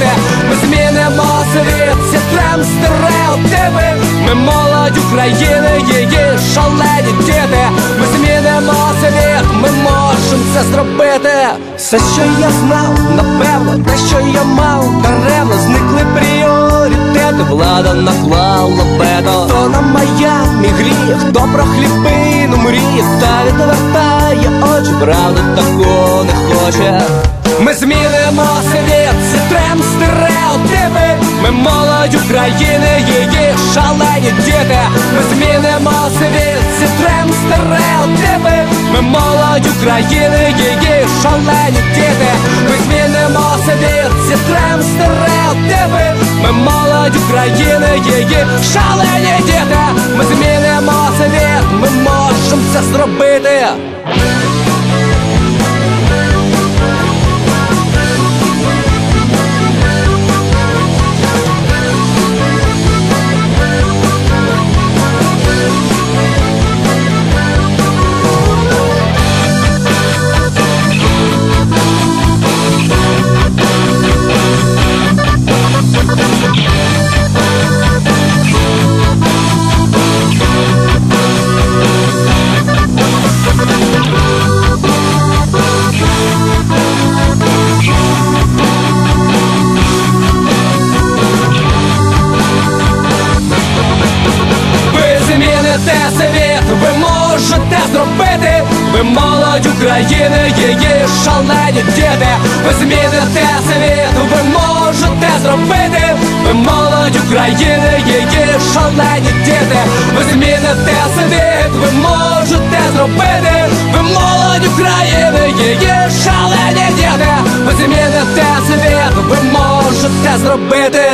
шалені Ми змінимо світ, зітрем стереотипи Ми молодь України, її шалені діти. Ми змінимо світ, ми можемо це зробити. Все, що я знав, напевно, те, що я мав, даремно зникли пріоритети, влада наклала вето. Хто на Майамі гріє, хто про хлібину мріє, та відвертає очі, правда такого не хоче. Ми змінимо світ, зітрем стереотипи Ми? Молодь України, її шалені діти. Ми змінимо світ, зітрем стереотипи Ми? Молодь України, її шалені діти. Ми змінимо світ, зітрем стереотипи Ми молодь України, її шалені діти. Ми змінимо світ, ми можемо це зробити ви молодь України, її шалені діти, ви зміните світ, ви можете зробити, ви молодь України, її шалені діти, ви зміните світ, ви можете зробити, ви молодь України, її шалені діти, ви зміните світ, ви можете зробити.